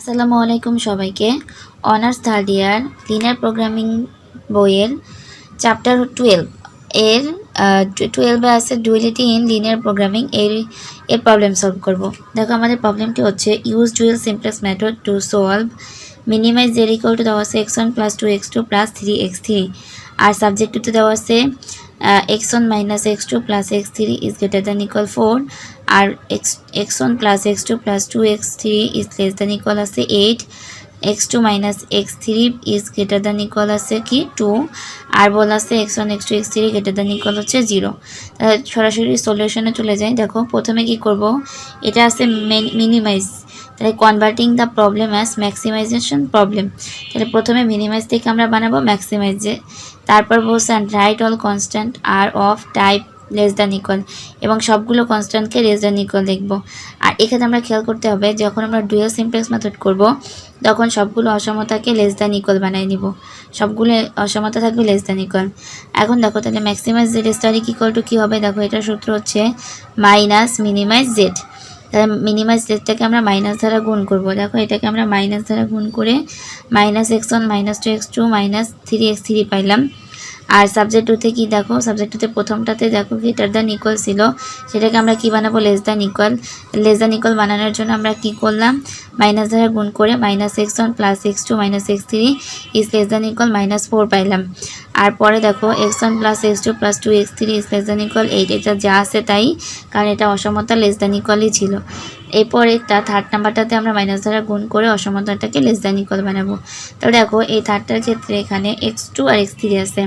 আসসালামু আলাইকুম সবাইকে। Honours third year linear programming বইয়ের চ্যাপ্টার টুয়েলভ এর টুয়েলভে আছে ডুয়েলিটি ইন লিনিয়ার প্রোগ্রামিং এর এর প্রবলেম সলভ করব। দেখো আমাদের প্রবলেমটি হচ্ছে use dual simplex method to solve minimise Z equal to দেওয়া আছে X one plus two X two plus three X three আর সাবজেক্ট টুতে দেওয়া আছে X one minus X two plus X three is greater than equal four R X X one plus X two plus two X three is less than equal আছে eight X two minus X three is greater than equal আছে কি two আর বলা আছে X one X two X three greater than equal হচ্ছে zero তাহলে সরাসরি সলিউশনে চলে যাই। দেখো, প্রথমে কি করব? এটা আছে মিনিমাইজ তাহলে converting the problem as maximisation problem তাহলে প্রথমে মিনিমাইজ থেকে আমরা বানাবো ম্যাক্সিমাইজে তারপর বলছেন right all constant R of type less than equal এবং সবগুলো কনস্ট্যান্টকে লেস দ্যান ইকুয়াল লিখব আর এখানে আমরা খেয়াল করতে হবে, যখন আমরা ডুয়েল সিমপ্লেক্স মেথড করব, তখন সবগুলো অসমতাকে লেস দ্যান ইকুয়াল বানিয়ে নিব। সবগুলো অসমতা থাকবে লেস দ্যান ইকুয়াল এখন দেখো, তাহলে maximise Z asterisk equal to কী হবে? দেখো এটার সূত্র হচ্ছে মাইনাস মিনিমাইজ জেড তাহলে মিনিমাইজ জেডটাকে আমরা মাইনাস দ্বারা গুণ করব। দেখো, এটাকে আমরা মাইনাস দ্বারা গুণ করে minus X one minus two X two minus three X three পাইলাম। আর সাবজেক্ট টুতে কি দেখো? সাবজেক্ট টুতে প্রথমটাতে দেখো গ্রেটার দ্যান ইকুয়াল ছিল। সেটাকে আমরা কি বানাবো? Less than equal less than equal বানানোর জন্য আমরা কি করলাম? মাইনাস দ্বারা গুণ করে minus X one plus X two minus X three is less than equal minus four পাইলাম। আর পরে দেখো X one plus X two plus two X three is less than equal eight এটা যা আছে তাই, কারণ এটা অসমতা লেস দ্যান ইকুয়ালই ছিল। এরপর একটা থার্ড নাম্বারটাতে আমরা মাইনাস দ্বারা গুণ করে অসমতাটাকে লেস দ্যান ইকুয়াল বানাবো। তাহলে দেখো এই থার্ডটার ক্ষেত্রে এখানে এক্স টু আর এক্স থ্রি আছে।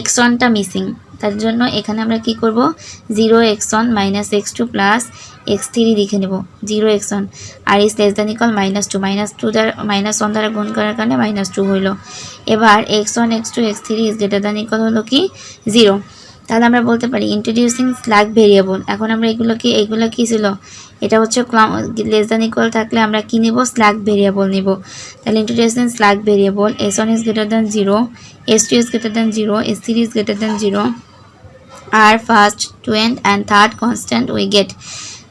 এক্স ওয়ানটা মিসিং তার জন্য এখানে আমরা কি করব? Zero X one minus X two plus X three লিখে নেব। Zero x one R is less than equal minus two minus two দ্বারা মাইনাস ওয়ান দ্বারা গুণ করার কারণে মাইনাস টু হইল। এবার X one X two X three is greater than equal হলো কি? জিরো তাহলে আমরা বলতে পারি ইন্ট্রোডিউসিং স্ল্যাগ ভেরিয়েবল এখন আমরা এগুলো কি, এগুলো কী ছিল? এটা হচ্ছে লেস দ্যান ইকুয়াল থাকলে আমরা কী নিব? স্ল্যাগ ভেরিয়েবল নিব। তাহলে introducing slack variable S one is greater than zero S two is greater than zero S three is greater than zero R first twenty and third constant we get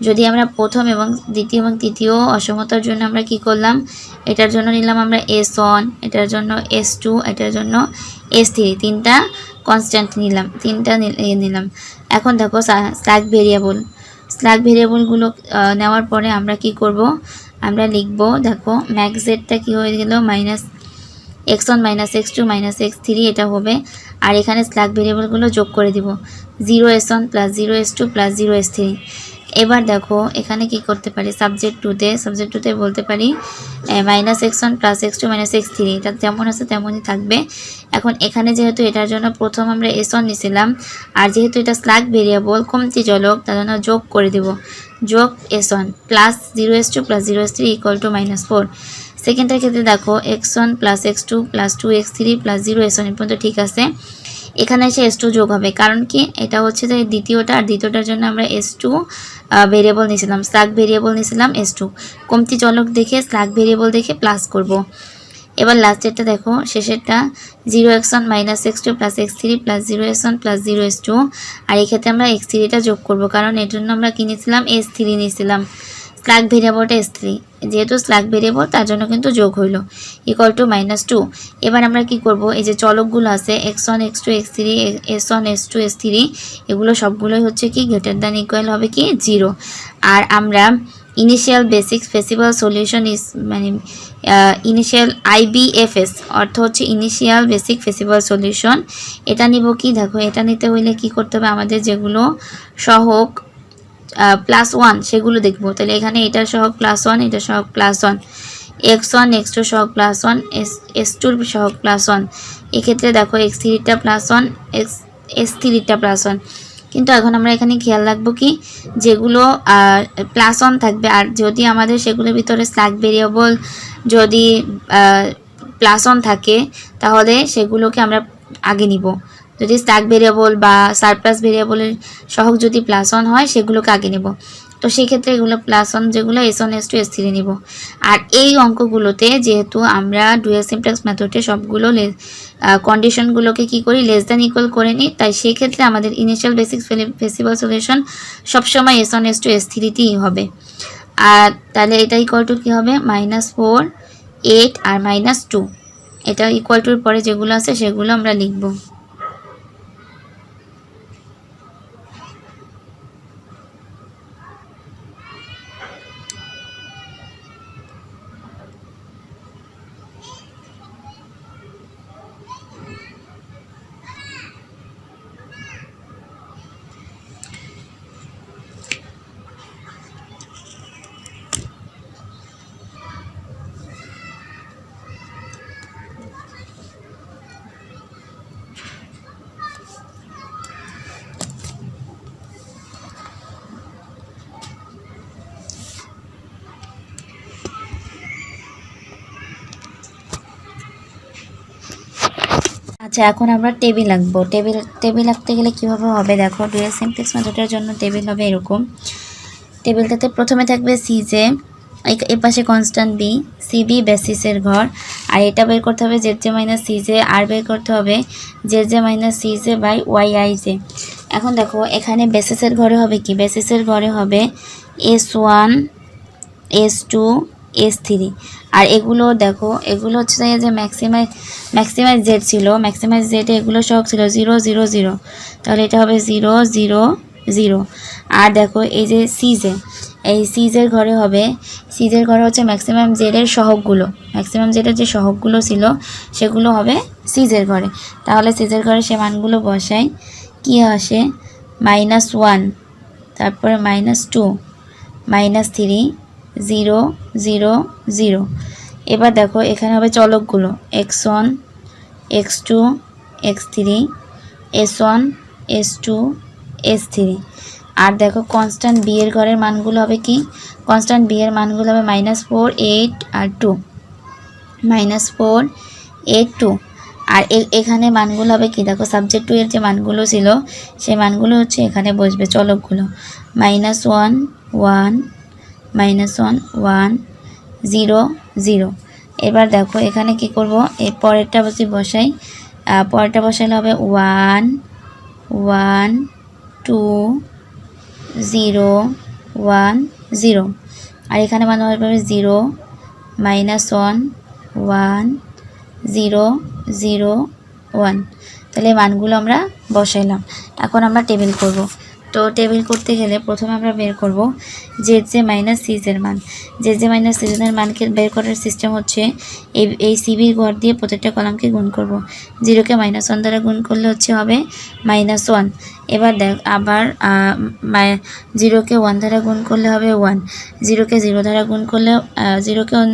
যদি আমরা প্রথম এবং দ্বিতীয় এবং তৃতীয় অসমতার জন্য আমরা কি করলাম? এটার জন্য নিলাম আমরা এস ওয়ান এটার জন্য এস টু এটার জন্য এস থ্রি তিনটা কনস্ট্যান্ট নিলাম, তিনটা নিলাম। এখন দেখো স্ল্যাগ ভেরিয়েবল স্ল্যাগ ভেরিয়েবলগুলো নেওয়ার পরে আমরা কি করব? আমরা লিখব, দেখো ম্যাক্স জেডটা কী হয়ে গেল? Minus X one minus X two minus X three এটা হবে। আর এখানে স্ল্যাগ ভেরিয়েবলগুলো যোগ করে দিব। Zero S one plus zero S two plus zero S three এবার দেখো, এখানে কি করতে পারি? সাবজেক্ট টুতে সাবজেক্ট টুতে বলতে পারি minus X one plus X two minus X three এটা যেমন আছে তেমনই থাকবে। এখন এখানে যেহেতু এটার জন্য প্রথম আমরা এস ওয়ান নিয়েছিলাম আর যেহেতু এটা স্ল্যাগ ভেরিয়েবল কমতি জলক, তার জন্য যোগ করে দিব। যোগ S one plus zero S two plus zero S three equal to minus four সেকেন্ডের ক্ষেত্রে দেখো X one plus X two plus two X three plus zero S one পর্যন্ত ঠিক আছে। এখানে এসে এস টু যোগ হবে। কারণ কি? এটা হচ্ছে যে দ্বিতীয়টা আর দ্বিতীয়টার জন্য আমরা এস টু ভেরিয়েবল নিয়েছিলাম। স্ল্যাগ ভেরিয়েবল নিয়েছিলাম এস টু কমতি চলক দেখে স্ল্যাগ ভেরিয়েবল দেখে প্লাস করব। এবার লাস্টেরটা দেখো। শেষেরটা zero X one minus X two plus X three plus zero X one plus zero S two আর এক্ষেত্রে আমরা এক্স থ্রিটা যোগ করব। কারণ এর জন্য আমরা কিনেছিলাম এস থ্রি নিয়েছিলাম। স্ল্যাগ ভেরিয়েবলটা এস থ্রি। যেহেতু স্ল্যাগ ভেরিয়েবল, তার জন্য কিন্তু যোগ হইল। ইকুয়াল টু মাইনাস টু এবার আমরা কি করব? এই যে চলকগুলো আছে X one X two X three S one S two S three এগুলো সবগুলোই হচ্ছে কি গ্রেটার দ্যান ইকুয়াল হবে কি জিরো আর আমরা initial basic feasible solution is মানে ইনিশিয়াল আইবিএফএস অর্থ হচ্ছে ইনিশিয়াল বেসিক ফেসিভাল সলিউশন এটা নিব কি? দেখো, এটা নিতে হইলে কি করতে হবে? আমাদের যেগুলো সহক প্লাস ওয়ান সেগুলো দেখব। তাহলে এখানে এটা সহ প্লাস ওয়ান এটা সহ plus one X one X two সহ প্লাস ওয়ান এস এস টুর সহ প্লাস ওয়ান এক্ষেত্রে দেখো এক্স থ্রিটা প্লাস ওয়ান এক্স এস থ্রিটা প্লাস ওয়ান কিন্তু এখন আমরা এখানে খেয়াল রাখব কি, যেগুলো প্লাস ওয়ান থাকবে। আর যদি আমাদের সেগুলোর ভিতরে স্ল্যাগ ভেরিয়েবল যদি প্লাস ওয়ান থাকে, তাহলে সেগুলোকে আমরা আগে নিব। যদি স্ট্যাক ভেরিয়েবল বা সারপ্লাস ভেরিয়েবলের সহক যদি প্লাস ওয়ান হয়, সেগুলোকে আগে নেব। তো সেক্ষেত্রে এগুলো প্লাস ওয়ান যেগুলো S one S two S three নিব। আর এই অঙ্কগুলোতে যেহেতু আমরা ডুয়েল সিমপ্লেক্স মেথডে সবগুলো কন্ডিশনগুলোকে কি করি লেস দ্যান ইকুয়াল করে নিই, তাই সেক্ষেত্রে আমাদের ইনিশিয়াল বেসিক ফেসিবল সলিউশন সবসময় S one S two S থ্রিতেই হবে। আর তাহলে এটা ইকুয়াল টু কী হবে? মাইনাস ফোর এইট আর মাইনাস টু এটা ইকুয়াল টুর পরে যেগুলো আছে, সেগুলো আমরা লিখব। আচ্ছা এখন আমরা টেবিল আঁকবো। টেবিল টেবিল আঁকতে গেলে কীভাবে হবে? দেখো, ডুয়েল সিমপ্লেক্স মেথডের জন্য টেবিল হবে এরকম। টেবিলটাতে প্রথমে থাকবে সিজে এ পাশে কনস্ট্যান্ট বি সিবি বেসিসের ঘর। আর এটা বের করতে হবে জেড জে মাইনাস সিজে আর বের করতে হবে Z J minus CJ by Y I J এখন দেখো, এখানে বেসিসের ঘরে হবে কি? বেসিসের ঘরে হবে S one S two S three আর এগুলো দেখো, এগুলো হচ্ছে যে ম্যাক্সিমাইজ ম্যাক্সিমাইজ জেড ছিল ম্যাক্সিমাইজ জেডে এগুলো সব ছিল জিরো জিরো জিরো তাহলে এটা হবে জিরো জিরো জিরো আর দেখো, এই যে সিজে এই সিজের ঘরে হবে সিজের ঘরে হচ্ছে ম্যাক্সিমাম জেডের সহগগুলো। ম্যাক্সিমাম জেডের যে সহগগুলো ছিল, সেগুলো হবে সিজের ঘরে। তাহলে সিজের ঘরে সে মানগুলো বসাই, কী আসে? মাইনাস ওয়ান তারপরে minus two minus three zero zero zero. এবার দেখো, এখানে হবে চলকগুলো। X one, X two, X three, S one, S two, S three. আর দেখো কনস্ট্যান্ট বি এর ঘরের মানগুলো হবে কি? কনস্ট্যান্ট বি এর মানগুলো হবে মাইনাস ফোর এইট আর two minus four eight two আর এখানে মানগুলো হবে কি? দেখো সাবজেক্ট টু এর যে মানগুলো ছিল, সেই মানগুলো হচ্ছে এখানে বসবে চলকগুলো। Minus one one minus one one zero zero এবার দেখো, এখানে কি করব? এই পরেরটা বসে বসাই। পরেরটা বসাইলে হবে one one two zero one zero আর এখানে মানে হবে zero minus one one zero zero one তাহলে মানগুলো আমরা বসাইলাম। এখন আমরা টেবিল করব। তো টেবিল করতে গেলে প্রথমে আমরা বের করব জেড জে মাইনাস সিজের মান। জেড জে মাইনাস সিজের মানকে বের করার সিস্টেম হচ্ছে এই এই সিবির ঘর দিয়ে প্রত্যেকটা কলামকে গুণ করব। জিরোকে মাইনাস ওয়ান দ্বারা গুণ করলে হচ্ছে হবে মাইনাস ওয়ান এবার দেখ, আবার জিরোকে ওয়ান দ্বারা গুণ করলে হবে ওয়ান জিরোকে জিরো দ্বারা গুণ করলে জিরোকে ওয়ান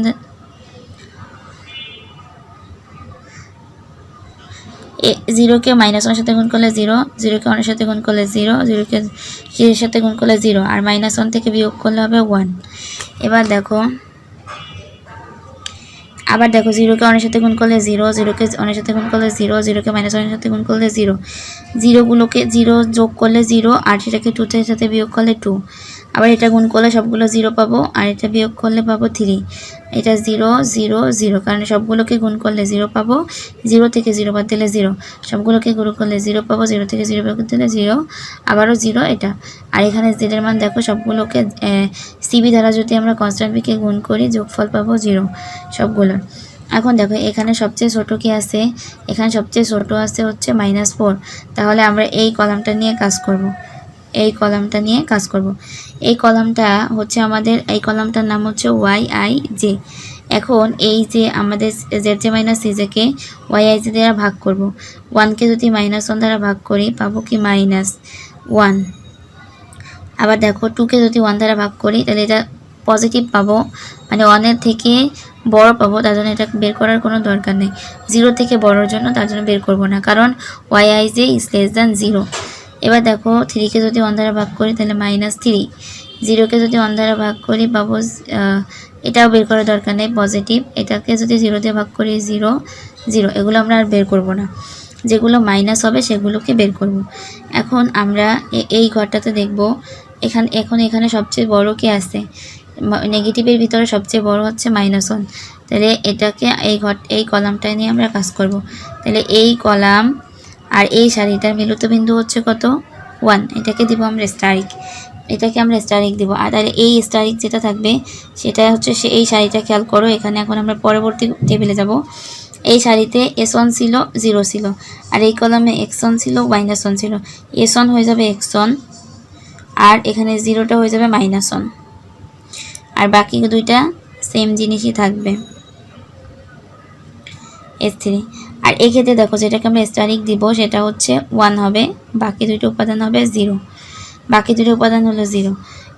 জিরোকে মাইনাস ওয়ানের সাথে গুণ করলে জিরো জিরোকে ওয়ানের সাথে গুণ করলে জিরো জিরোকে জিরোর সাথে গুণ করলে জিরো আর মাইনাস ওয়ান থেকে বিয়োগ করলে হবে ওয়ান এবার দেখো, আবার দেখো জিরোকে অনেক সাথে গুণ করলে জিরো জিরোকে অনেক সাথে গুণ করলে জিরো জিরোকে মাইনাস ওয়ানের সাথে গুণ করলে জিরো জিরোগুলোকে জিরো যোগ করলে জিরো আর সেটাকে টুতে সাথে বিয়োগ করলে টু আবার এটা গুণ করলে সবগুলো জিরো পাবো, আর এটা বিয়োগ করলে পাবো থ্রি এটা জিরো জিরো জিরো কারণ সবগুলোকে গুণ করলে জিরো পাবো জিরো থেকে জিরো বাদ দিলে জিরো সবগুলোকে গুণ করলে জিরো পাবো জিরো থেকে জিরো বাদ দিলে জিরো আবারও জিরো এটা। আর এখানে জেডের মান দেখো, সবগুলোকে সিবি দ্বারা যদি আমরা কনস্ট্যান্ট বিকে গুণ করি, যোগফল পাবো জিরো সবগুলোর। এখন দেখো, এখানে সবচেয়ে ছোট কি আছে? এখানে সবচেয়ে ছোট আছে হচ্ছে মাইনাস ফোর তাহলে আমরা এই কলামটা নিয়ে কাজ করব। এই কলামটা নিয়ে কাজ করব। এই কলামটা হচ্ছে আমাদের, এই কলামটার নাম হচ্ছে ওয়াই আই জে এখন এই যে আমাদের জেড জে মাইনাস সিজেকে ওয়াই আই জে দ্বারা ভাগ করব। ওয়ানকে যদি মাইনাস ওয়ান দ্বারা ভাগ করি, পাবো কি মাইনাস ওয়ান আবার দেখো টুকে যদি ওয়ান দ্বারা ভাগ করি, তাহলে এটা পজিটিভ পাবো। মানে ওয়ানের থেকে বড় পাবো, তার জন্য এটা বের করার কোনো দরকার নেই। জিরো থেকে বড়োর জন্য তার জন্য বের করব না, কারণ Y I J is less than zero এবার দেখো থ্রিকে যদি ওয়ান দ্বারা ভাগ করি, তাহলে মাইনাস থ্রি জিরোকে যদি ওয়ান দ্বারা ভাগ করি পাবো এটাও বের করার দরকার নেই পজিটিভ এটাকে যদি জিরো দিয়ে ভাগ করি জিরো জিরো এগুলো আমরা আর বের করব না। যেগুলো মাইনাস হবে, সেগুলোকে বের করব। এখন আমরা এই ঘরটাতে দেখব, এখান, এখন এখানে সবচেয়ে বড় কে আছে? নেগেটিভের ভিতরে সবচেয়ে বড় হচ্ছে মাইনাস ওয়ান তাহলে এটাকে এই ঘর, এই কলামটা নিয়ে আমরা কাজ করব। তাহলে এই কলাম আর এই শাড়িটার মিলিত বিন্দু হচ্ছে কত? ওয়ান এটাকে দিব আমরা স্টারিক এটাকে আমরা স্টারিক দিব। আর তাহলে এই স্টারিক যেটা থাকবে, সেটা হচ্ছে সে এই শাড়িটা খেয়াল করো, এখানে এখন আমরা পরবর্তী টেবিলে যাব। এই শাড়িতে এস ওয়ান ছিল জিরো ছিল। আর এই কলমে এক্স ওয়ান ছিল মাইনাস ওয়ান ছিল। এস ওয়ান হয়ে যাবে এক্স ওয়ান আর এখানে জিরোটা হয়ে যাবে মাইনাস ওয়ান আর বাকি দুইটা সেম জিনিসই থাকবে। এস থ্রি আর এক্ষেত্রে দেখো, যেটাকে আমরা স্টারিক দিব, সেটা হচ্ছে ওয়ান হবে, বাকি দুটো উপাদান হবে জিরো বাকি দুটো উপাদান হলো জিরো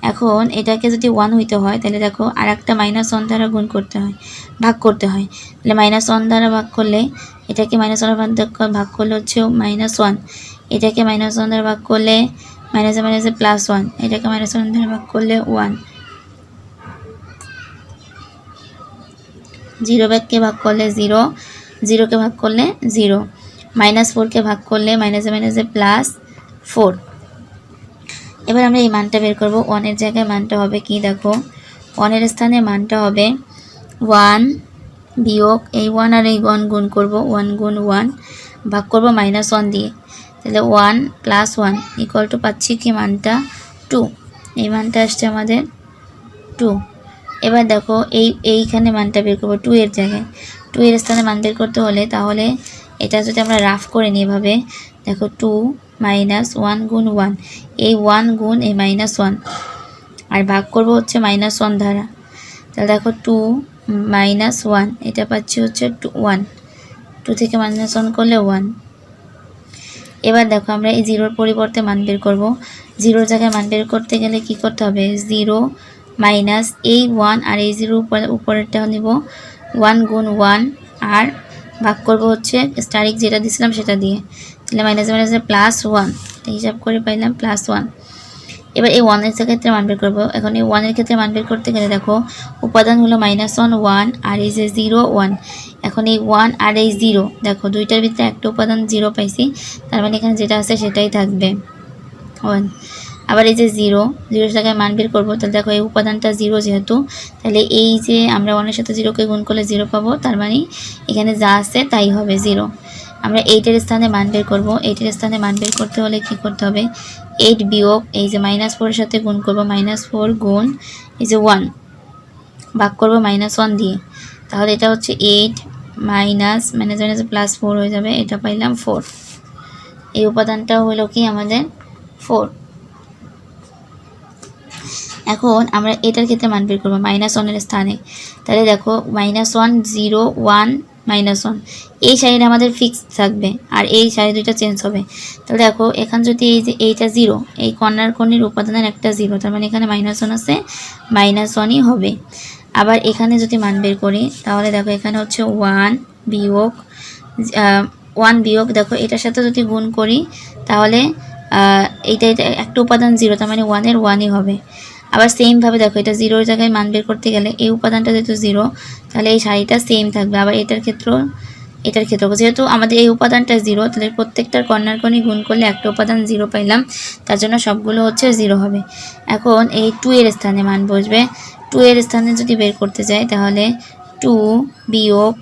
এখন এটাকে যদি ওয়ান হইতে হয়, তাহলে দেখো আর একটা মাইনাস ওয়ান দ্বারা গুণ করতে হয়, ভাগ করতে হয়। তাহলে মাইনাস ওয়ান দ্বারা ভাগ করলে, এটাকে মাইনাস ওয়ান ভাগ করলে হচ্ছে মাইনাস ওয়ান এটাকে মাইনাস ওয়ান দ্বারা ভাগ করলে মাইনাসে মাইনাসে প্লাস ওয়ান এটাকে মাইনাস ওয়ান দ্বারা ভাগ করলে ওয়ান জিরো ব্যাগকে ভাগ করলে জিরো জিরোকে ভাগ করলে জিরো। মাইনাস ফোরকে ভাগ করলে মাইনাসে মাইনাসে প্লাস ফোর। এবার আমরা এই মানটা বের করব। ওয়ানের জায়গায় মানটা হবে কি? দেখো ওয়ানের স্থানে মানটা হবে ওয়ান বিয়োগ এই ওয়ান আর এই ওয়ান গুণ করব। ওয়ান গুণ ওয়ান ভাগ করব মাইনাস ওয়ান দিয়ে। তাহলে one plus one equal to পাচ্ছি কি মানটা? টু। এই মানটা আসছে আমাদের টু। এবার দেখো, এই, এইখানে মানটা বের করব টু এর জায়গায়। টু এর স্থানে মান বের করতে হলে তাহলে এটা যদি আমরা রাফ করে নিই এভাবে, দেখো টু মাইনাস ওয়ান গুণ ওয়ান, এই ওয়ান গুণ এই মাইনাস ওয়ান, আর ভাগ করব হচ্ছে মাইনাস ওয়ান দ্বারা। তাহলে দেখো টু মাইনাস ওয়ান, এটা পাচ্ছি হচ্ছে টু, ওয়ান, টু থেকে মাইনাস ওয়ান করলে ওয়ান। এবার দেখো আমরা এই জিরোর পরিবর্তে মান বের করব। জিরোর জায়গায় মান বের করতে গেলে কি করতে হবে? জিরো মাইনাস এই ওয়ান আর এই জিরো উপরে উপরেরটা নিব। ওয়ান গুণ ওয়ান আর ভাগ করব হচ্ছে স্টারিক যেটা দিছিলাম সেটা দিয়ে। তাহলে মাইনাস মাইনাসে প্লাস ওয়ান হিসাব করে পাইলাম প্লাস ওয়ান এবার এই ওয়ানের ক্ষেত্রে মান বের করব। এখন এই ওয়ানের ক্ষেত্রে মান বের করতে গেলে দেখো, উপাদান হলো মাইনাস ওয়ান ওয়ান আর এই যে জিরো ওয়ান এখন এই ওয়ান আর এই জিরো দেখো দুইটার ভিতরে একটা উপাদান জিরো পাইছি, তার মানে এখানে যেটা আছে সেটাই থাকবে। ওয়ান আবার এই যে জিরো জিরোর জায়গায় মান বের করব, তাহলে দেখো এই উপাদানটা জিরো যেহেতু, তাহলে এই যে আমরা ওয়ানের সাথে জিরোকে গুণ করলে জিরো পাবো, তার মানে এখানে যা আছে তাই হবে জিরো আমরা এইটের স্থানে মান বের করব, এইটের স্থানে মান বের করতে হলে কি করতে হবে? এইট বিয়োগ, এই যে মাইনাস ফোরের সাথে গুণ করব মাইনাস ফোর গুণ, এই যে ওয়ান ভাগ করব মাইনাস ওয়ান দিয়ে। তাহলে এটা হচ্ছে eight minus minus minus plus four হয়ে যাবে, এটা পাইলাম ফোর এই উপাদানটা হলো কি আমাদের ফোর এখন আমরা এটার ক্ষেত্রে মান বের করব মাইনাস ওয়ানের স্থানে। তাহলে দেখো minus one zero one minus one এই সাইডে আমাদের ফিক্স থাকবে আর এই সাইড দুইটা চেঞ্জ হবে। তাহলে দেখো, এখান যদি এই যে এইটা জিরো এই কর্নার কর্নির উপাদানের একটা জিরো তার মানে এখানে মাইনাস ওয়ান আছে মাইনাস ওয়ানই হবে। আবার এখানে যদি মান বের করি, তাহলে দেখো, এখানে হচ্ছে ওয়ান বিয়োগ ওয়ান বিয়োগ, দেখো, এটার সাথে যদি গুণ করি, তাহলে এইটা এটা একটা উপাদান জিরো তার মানে ওয়ানের ওয়ানই হবে। আবার সেমভাবে দেখো, এটা জিরোর জায়গায় মান বের করতে গেলে এই উপাদানটা যেহেতু জিরো তাহলে এই শাড়িটা সেম থাকবে। আবার এটার ক্ষেত্রেও এটার ক্ষেত্রে, যেহেতু আমাদের এই উপাদানটা জিরো তাহলে প্রত্যেকটার কর্নার কর্নি গুণ করলে একটা উপাদান জিরো পাইলাম, তার জন্য সবগুলো হচ্ছে জিরো হবে। এখন এই টু এর স্থানে মান বসবে। টু এর স্থানে যদি বের করতে যাই, তাহলে টু বিয়োগ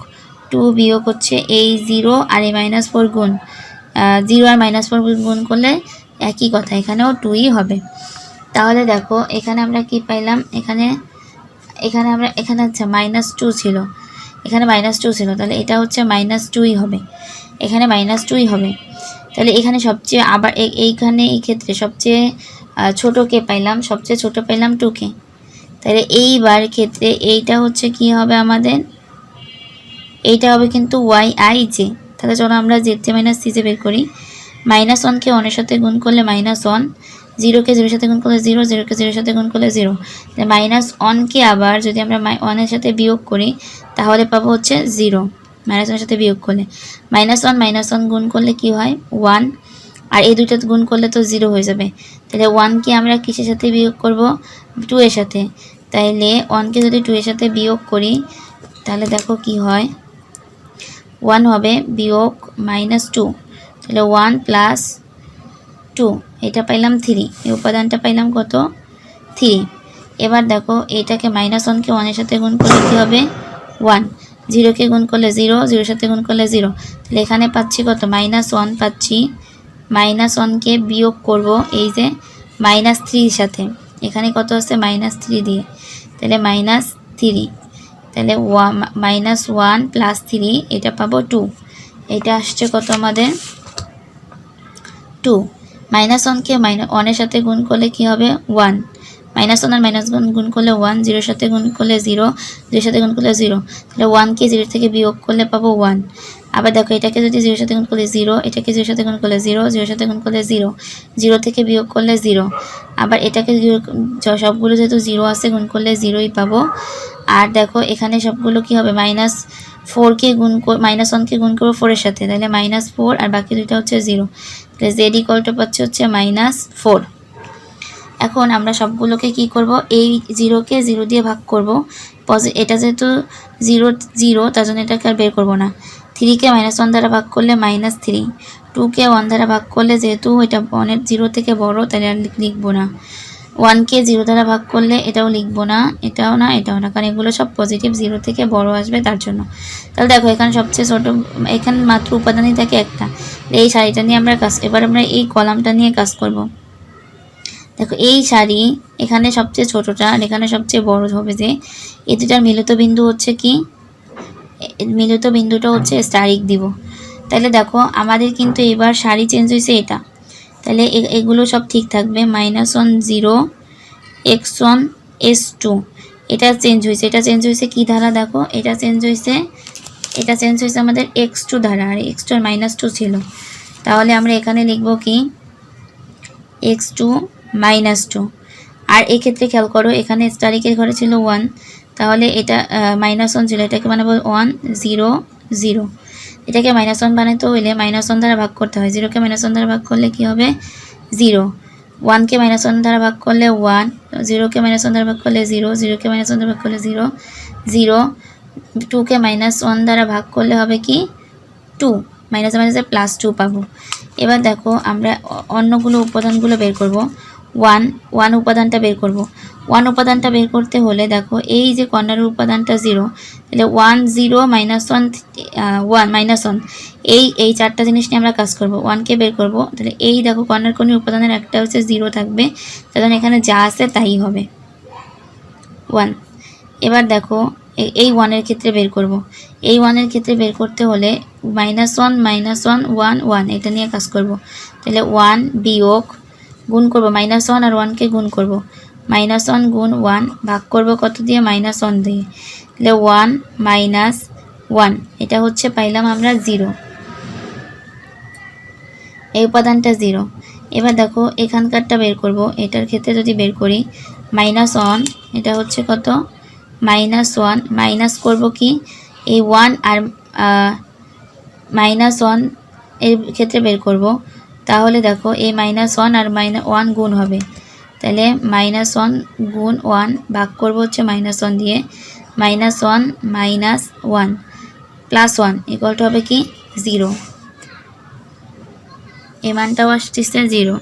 টু বিয়োগ হচ্ছে এই জিরো আর এই মাইনাস ফোর গুণ। জিরো আর মাইনাস ফোর গুণ করলে একই কথা, এখানেও টুই হবে। তাহলে দেখো, এখানে আমরা কি পাইলাম? এখানে এখানে আমরা, এখানে আচ্ছা মাইনাস টু ছিল। এখানে মাইনাস টু ছিল, তাহলে এটা হচ্ছে মাইনাস টুই হবে। এখানে মাইনাস টুই হবে। তাহলে এখানে সবচেয়ে আবার এইখানে এই ক্ষেত্রে সবচেয়ে ছোটোকে পাইলাম? সবচেয়ে ছোট পাইলাম টুকে তাহলে এইবার ক্ষেত্রে এইটা হচ্ছে কি হবে আমাদের? এইটা হবে কিন্তু ওয়াই আই জে তাহলে চলো আমরা জেড মাইনাস সি জে বের করি। মাইনাস ওয়ানকে ওয়ানের সাথে গুণ করলে মাইনাস ওয়ান জিরোকে জিরোর সাথে গুণ করলে জিরো জিরোকে জিরোর সাথে গুণ করলে জিরো। মাইনাস ওয়ানকে আবার যদি আমরা ওয়ানের সাথে বিয়োগ করি, তাহলে পাবো হচ্ছে জিরো। মাইনাস ওয়ানের সাথে বিয়োগ করলে। মাইনাস ওয়ান মাইনাস ওয়ান গুণ করলে কি হয়? ওয়ান আর এই দুইটা গুণ করলে তো জিরো হয়ে যাবে। তাহলে ওয়ানকে আমরা কিসের সাথে বিয়োগ করব? টু এর সাথে। তাইলে ওয়ানকে যদি টু এর সাথে বিয়োগ করি, তাহলে দেখো কি হয়? ওয়ান হবে বিয়োগ মাইনাস টু তাহলে ওয়ান প্লাস টু এটা পাইলাম থ্রি এই উপাদানটা পাইলাম কত? থ্রি এবার দেখো, এটাকে মাইনাস ওয়ানকে ওয়ানের সাথে গুণ করলে কী হবে? ওয়ান জিরোকে গুণ করলে জিরো জিরোর সাথে গুণ করলে জিরো তাহলে এখানে পাচ্ছি কত? মাইনাস ওয়ান পাচ্ছি। মাইনাস ওয়ানকে বিয়োগ করব, এই যে মাইনাস থ্রির সাথে। এখানে কত আছে? মাইনাস থ্রি দিয়ে। তাহলে মাইনাস থ্রি তাহলে one minus one plus three এটা পাবো টু এটা আসছে কত আমাদের? টু মাইনাস ওয়ানকে মাইনাস ওয়ানের সাথে গুণ করলে কি হবে? ওয়ান। মাইনাস ওয়ান আর মাইনাস গুণ গুণ করলে ওয়ান, জিরোর সাথে গুণ করলে জিরো, জিরোর সাথে গুণ করলে জিরো। তাহলে ওয়ানকে জিরোর থেকে বিয়োগ করলে পাবো ওয়ান। আবার দেখো, এটাকে যদি জিরোর সাথে গুণ করলে জিরো, এটাকে জিরোর সাথে গুণ করলে জিরো, জিরোর সাথে গুণ করলে জিরো জিরো থেকে বিয়োগ করলে জিরো। আবার এটাকে জিরো সবগুলো যেহেতু জিরো আছে, গুণ করলে জিরোই পাবো। আর দেখো, এখানে সবগুলো কি হবে? মাইনাস ফোরকে গুণ মাইনাস ওয়ানকে গুণ করব ফোরের সাথে। তাহলে মাইনাস ফোর আর বাকি দুইটা হচ্ছে জিরো। তাহলে জেড ইকলটা পাচ্ছে হচ্ছে মাইনাস ফোর এখন আমরা সবগুলোকে কি করব? এই জিরোকে জিরো দিয়ে ভাগ করব। পজি এটা যেহেতু জিরো জিরো, তার জন্য এটাকে আর বের করব না। থ্রিকে মাইনাস ওয়ান দ্বারা ভাগ করলে মাইনাস থ্রি টুকে ওয়ান দ্বারা ভাগ করলে যেহেতু এটা অনেক জিরো থেকে বড়, তাহলে আর লিখব না। ওয়ানকে জিরো দ্বারা ভাগ করলে এটাও লিখব না, এটাও না এটাও না, কারণ এগুলো সব পজিটিভ জিরো থেকে বড় আসবে তার জন্য। তাহলে দেখো, এখানে সবচেয়ে ছোটো, এখানে মাত্র উপাদানই থাকে একটা। এই শাড়িটা নিয়ে আমরা কাজ, এবার আমরা এই কলামটা নিয়ে কাজ করব। দেখো, এই শাড়ি এখানে সবচেয়ে ছোটোটা আর এখানে সবচেয়ে বড় হবে যে, এই দুটার মিলিত বিন্দু হচ্ছে কি? মিলিত বিন্দুটা হচ্ছে স্টারিক দিব। তাহলে দেখো, আমাদের কিন্তু এবার শাড়ি চেঞ্জ হয়েছে এটা। তাহলে এগুলো সব ঠিক থাকবে। Minus one zero X one S two এটা চেঞ্জ হয়েছে। এটা চেঞ্জ হয়েছে কি ধারা? দেখো, এটা চেঞ্জ হয়েছে, এটা চেঞ্জ হয়েছে আমাদের এক্স টু ধারা। আর এক্স টু মাইনাস টু ছিল। তাহলে আমরা এখানে লিখব কি? এক্স টু মাইনাস টু আর এক্ষেত্রে খেয়াল করো, এখানে স্টারিকের ঘরে ছিল ওয়ান তাহলে এটা মাইনাস ওয়ান ছিল। এটাকে বানাবো ওয়ান জিরো জিরো এটাকে মাইনাস ওয়ান বানাতে হইলে মাইনাস ওয়ান দ্বারা ভাগ করতে হয়। জিরোকে মাইনাস ওয়ান দ্বারা ভাগ করলে কি হবে? জিরো ওয়ানকে মাইনাস ওয়ান দ্বারা ভাগ করলে ওয়ান জিরোকে মাইনাস ওয়ান দ্বারা ভাগ করলে জিরো জিরোকে মাইনাস ওয়ান দ্বারা ভাগ করলে জিরো জিরো টুকে মাইনাস ওয়ান দ্বারা ভাগ করলে হবে কি? টু মাইনাস মাইনাসে প্লাস টু পাবো। এবার দেখো আমরা অন্যগুলো উপাদানগুলো বের করব। ওয়ান ওয়ান উপাদানটা বের করব। ওয়ান উপাদানটা বের করতে হলে দেখো, এই যে কর্নারের উপাদানটা জিরো তাহলে one zero minus one one minus one এই এই চারটা জিনিস নিয়ে আমরা কাজ করব। ওয়ানকে বের করব, তাহলে এই দেখো কর্নার কোণের উপাদানের একটা হচ্ছে জিরো থাকবে, তাহলে এখানে যা আছে তাই হবে। ওয়ান এবার দেখো এই ওয়ানের ক্ষেত্রে বের করব। এই ওয়ানের ক্ষেত্রে বের করতে হলে minus one minus one one one এটা নিয়ে কাজ করব। তাহলে ওয়ান বিয়োগ গুণ করব। মাইনাস ওয়ান আর ওয়ানকে গুণ করব। মাইনাস ওয়ান গুণ ওয়ান ভাগ করব কত দিয়ে? মাইনাস ওয়ান দিয়ে। তাহলে ওয়ান মাইনাস ওয়ান এটা হচ্ছে পাইলাম আমরা জিরো এই উপাদানটা জিরো এবার দেখো এখানকারটা বের করব। এটার ক্ষেত্রে যদি বের করি মাইনাস ওয়ান এটা হচ্ছে কত? মাইনাস ওয়ান মাইনাস করব কি? এই ওয়ান আর মাইনাস ওয়ানের ক্ষেত্রে বের করব। তাহলে দেখো এই মাইনাস ওয়ান আর মাইনাস ওয়ান গুণ হবে। তাহলে মাইনাস ওয়ান গুণ ওয়ান ভাগ করব হচ্ছে মাইনাস ওয়ান দিয়ে। Minus one minus one plus one ইকুয়ালটা হবে কি? জিরো এই মানটাও আসতেছে জিরো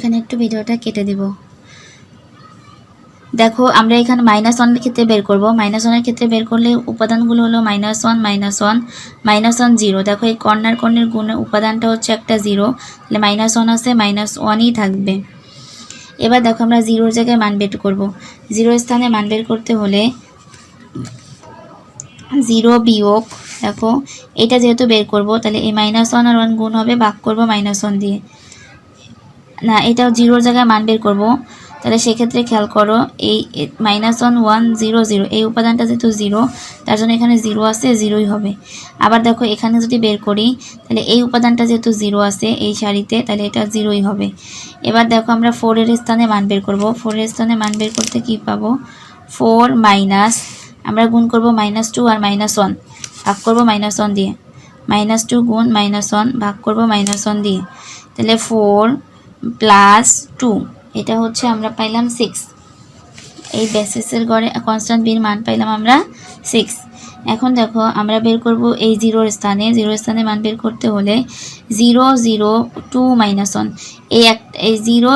এখানে একটু ভিডিওটা কেটে দিব। দেখো, আমরা এখানে মাইনাস ওয়ানের ক্ষেত্রে বের করব। মাইনাস ওয়ানের ক্ষেত্রে বের করলে উপাদানগুলো হলো minus one minus one minus one zero দেখো, এই কর্নার কর্নের গুণের উপাদানটা হচ্ছে একটা জিরো তাহলে মাইনাস ওয়ান আছে মাইনাস ওয়ানই থাকবে। এবার দেখো, আমরা জিরোর জায়গায় মান বের করব। জিরোর স্থানে মান বের করতে হলে জিরো বিয়োগ, দেখো, এটা যেহেতু বের করব, তাহলে এই মাইনাস ওয়ান আর ওয়ান গুণ হবে, ভাগ করব মাইনাস ওয়ান দিয়ে। না এটা জিরোর জায়গায় মান বের করব। তাহলে সেক্ষেত্রে খেয়াল করো, এই minus one one zero zero এই উপাদানটা যেহেতু জিরো তার জন্য এখানে জিরো আছে জিরোই হবে। আবার দেখো, এখানে যদি বের করি, তাহলে এই উপাদানটা যেহেতু জিরো আছে, এই সারিতে, তাহলে এটা জিরোই হবে। এবার দেখো, আমরা ফোরের স্থানে মান বের করব। ফোরের স্থানে মান বের করতে কি পাবো? ফোর মাইনাস আমরা গুণ করব মাইনাস টু আর মাইনাস ওয়ান ভাগ করব মাইনাস ওয়ান দিয়ে। মাইনাস টু গুণ মাইনাস ওয়ান ভাগ করব মাইনাস ওয়ান দিয়ে। তাহলে ফোর প্লাস টু, এটা হচ্ছে আমরা পাইলাম সিক্স এই বেসিসের গড়ে কনস্ট্যান্ট বির মান পাইলাম আমরা সিক্স এখন দেখো, আমরা বের করব এই জিরোর স্থানে। জিরোর স্থানে মান বের করতে হলে zero zero two minus one এই এক, এই জিরো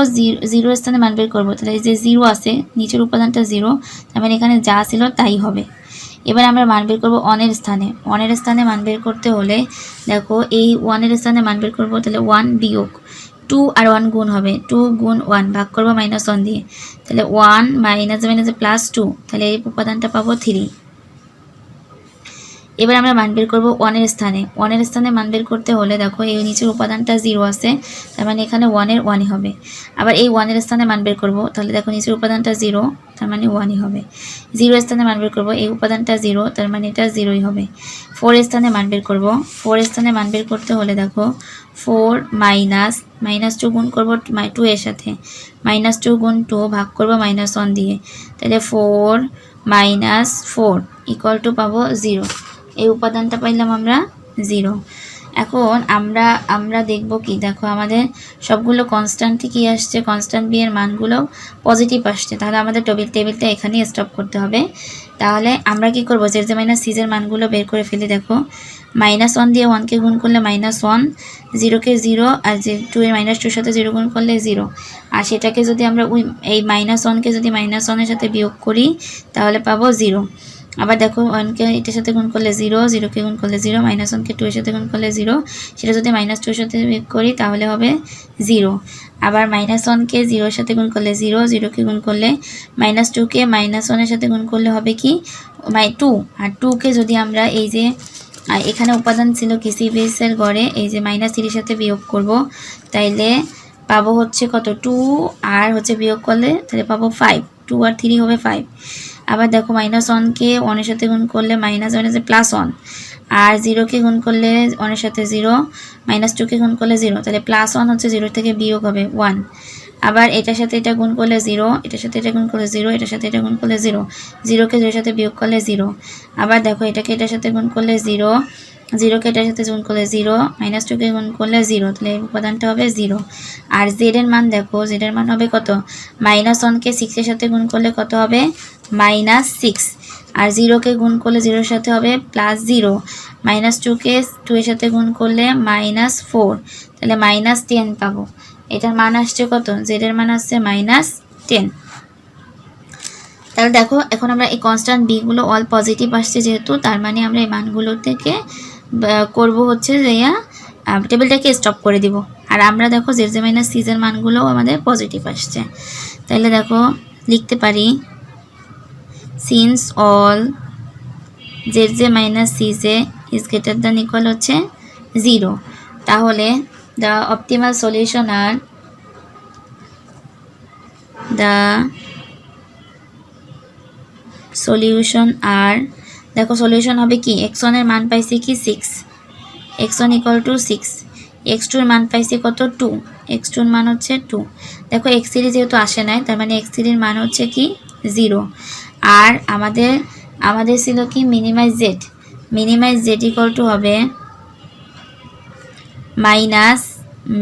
জিরো স্থানে মান বের করব। তাহলে যে জিরো আছে, নিচের উপাদানটা জিরো তার মানে এখানে যা ছিল তাই হবে। এবার আমরা মান বের করব অনের স্থানে। অনের স্থানে মান বের করতে হলে দেখো, এই ওয়ানের স্থানে মান বের করব, তাহলে ওয়ান বিয়োগ। টু আর ওয়ান গুণ হবে। টু গুণ ওয়ান ভাগ করব মাইনাস ওয়ান দিয়ে। তাহলে one minus minus plus two তাহলে এই উপাদানটা পাবো থ্রি এবার আমরা মান বের করব ওয়ানের স্থানে। ওয়ানের স্থানে মান বের করতে হলে দেখো এই নিচের উপাদানটা জিরো আছে, তার মানে এখানে ওয়ানের ওয়ানই হবে। আবার এই ওয়ানের স্থানে মান বের করব, তাহলে দেখো নিচের উপাদানটা জিরো তার মানে ওয়ানই হবে। জিরো স্থানে মান বের করব, এই উপাদানটা জিরো তার মানে এটা জিরোই হবে। ফোর স্থানে মান বের করব ফোর স্থানে মান বের করতে হলে দেখো ফোর মাইনাস মাইনাস টু গুণ করব টু এর সাথে। মাইনাস টু গুণ টু ভাগ করব মাইনাস ওয়ান দিয়ে। তাহলে four minus four equal to পাবো জিরো এই উপাদানটা পাইলাম আমরা জিরো এখন আমরা আমরা দেখব কি, দেখো আমাদের সবগুলো কনস্ট্যান্টই কি আসছে কনস্ট্যান্ট বি এর মানগুলো পজিটিভ আসছে। তাহলে আমাদের টেবিল টেবিলটা এখানেই স্টপ করতে হবে। তাহলে আমরা কি করব জেড যে মাইনাস সিজের মানগুলো বের করে ফেলি, দেখো। মাইনাস ওয়ান দিয়ে ওয়ানকে গুণ করলে মাইনাস ওয়ান জিরোকে জিরো আর যে টু এর মাইনাস টুর সাথে জিরো গুণ করলে জিরো আর সেটাকে যদি আমরা, ওই, এই মাইনাস ওয়ানকে যদি মাইনাস ওয়ানের সাথে বিয়োগ করি, তাহলে পাবো জিরো আবার দেখো ওয়ানকে এটার সাথে গুণ করলে জিরো জিরোকে গুণ করলে জিরো মাইনাস ওয়ানকে টু এর সাথে গুণ করলে জিরো সেটা যদি মাইনাস টু এর সাথে বিয়োগ করি তাহলে হবে জিরো আবার মাইনাস ওয়ানকে জিরোর সাথে গুণ করলে জিরো জিরোকে গুণ করলে মাইনাস টুকে মাইনাস ওয়ানের সাথে গুণ করলে হবে কি? মাই টু আর টুকে যদি আমরা এই যে এখানে উপাদান ছিল কি? সি বেসের গড়ে এই যে মাইনাস থ্রির সাথে বিয়োগ করব, তাইলে পাবো হচ্ছে কত? টু আর হচ্ছে বিয়োগ করলে তাহলে পাবো ফাইভ টু আর থ্রি হবে ফাইভ আবার দেখো মাইনাস ওয়ানকে ওয়ানের সাথে গুণ করলে মাইনাস ওয়ান আছে প্লাস ওয়ান আর জিরোকে গুণ করলে ওয়ানের সাথে জিরো মাইনাস টুকে গুণ করলে জিরো তাহলে প্লাস ওয়ান হচ্ছে জিরো থেকে বিয়োগ হবে ওয়ান আবার এটার সাথে এটা গুণ করলে জিরো, এটার সাথে এটা গুণ করলে জিরো, এটার সাথে এটা গুণ করলে জিরো। জিরোকে জিরোর সাথে বিয়োগ করলে জিরো। আবার দেখো, এটাকে এটার সাথে গুণ করলে জিরো, জিরোকে এটার সাথে গুণ করলে জিরো মাইনাস টুকে গুণ করলে জিরো, তাহলে এই উপাদানটা হবে জিরো। আর জেডের মান দেখো জেডের মান হবে কত? মাইনাস ওয়ানকে সিক্সের সাথে গুণ করলে কত হবে? মাইনাস সিক্স আর জিরোকে গুণ করলে জিরোর সাথে হবে প্লাস জিরো মাইনাস টুকে টু এর সাথে গুণ করলে মাইনাস ফোর তাহলে মাইনাস টেন পাবো। এটার মান আসছে কত? জেডের মান আসছে মাইনাস টেন তাহলে দেখো, এখন আমরা এই কনস্ট্যান্ট বিগুলো অল পজিটিভ আসছে যেহেতু, তার মানে আমরা এই মানগুলো থেকে করব হচ্ছে যে টেবিলটাকে স্টপ করে দিব। আর আমরা দেখো জেড জে মাইনাস সিজের মানগুলোও আমাদের পজিটিভ আসছে। তাহলে দেখো, লিখতে পারি since all Z J minus C J is greater than equal হচ্ছে জিরো তাহলে দ্য অপটিমাল সলিউশন আর দ্য সলিউশন আর দেখো সলিউশন হবে কি? এক্স ওয়ানের মান পাইছি কি? Six x one equal to six x টুর মান পাইছি কত? টু এক্স টুর মান হচ্ছে টু দেখো এক্স থ্রি যেহেতু আসে নাই, তার মানে এক্স থ্রির মান হচ্ছে কি? জিরো আর আমাদের আমাদের ছিল কি? Minimize Z minimize Z equal to হবে মাইনাস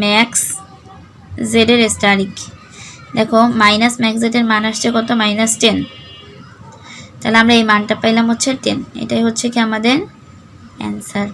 ম্যাক্স জেডের স্টারিক দেখো, মাইনাস ম্যাক্স জেডের মান আসছে কত? Minus ten. তাহলে আমরা এই মানটা পাইলাম হচ্ছে টেন। এটাই হচ্ছে কি আমাদের অ্যান্সার